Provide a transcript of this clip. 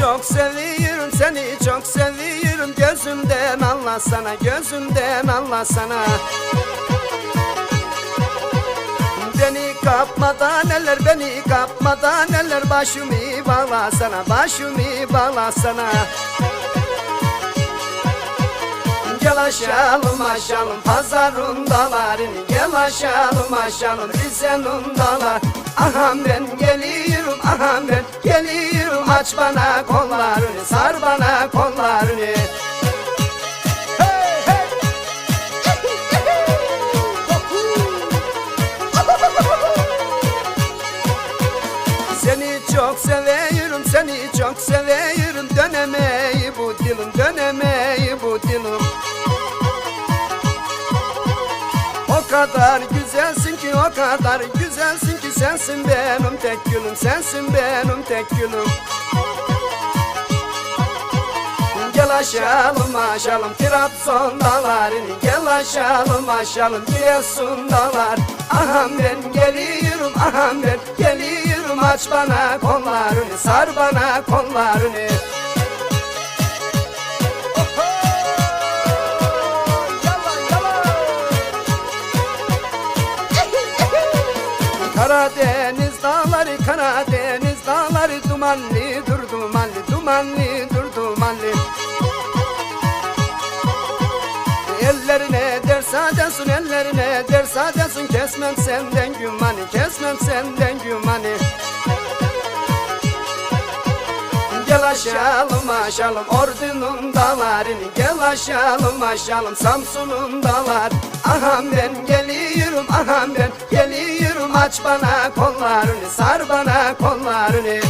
çok seviyorum seni çok seviyorum. Gözümden Allah sana gözümden Allah sana. Beni kapmadan eller beni kapmadan eller Başımı bağla sana başımı bağla sana. Gel aşalım aşalım pazarın dalarını. Gel aşalım aşalım Rize'nin dalar Aham ben geliyorum aham ben Aç bana kollarını sar bana kollarını. Seni çok seviyorum, seni çok seviyorum Dönemeyi bu dilim, kadar güzelsin ki, o kadar güzelsin ki Sensin benim tek gülüm, sensin benim tek gülüm. Gel aşalım aşalım Trabzon dağlarını Gel aşalım aşalım Giresun dağlar. Aham ben geliyorum aham ben geliyorum Aç bana kollarını sar bana kollarını Karadeniz dağları Karadeniz dağları dumanlı dur dumanlı dumanlı dur dumanlı. Ellerine ders adesun ellerine ders adesun Kesmem senden gümanı kesmem senden gümanı. Gel aşalım aşalım ordunun dağlarını Gel aşalım aşalım Samsun'un dağlar Aham ben geliyorum aham Aç bana kollarını sar bana kollarını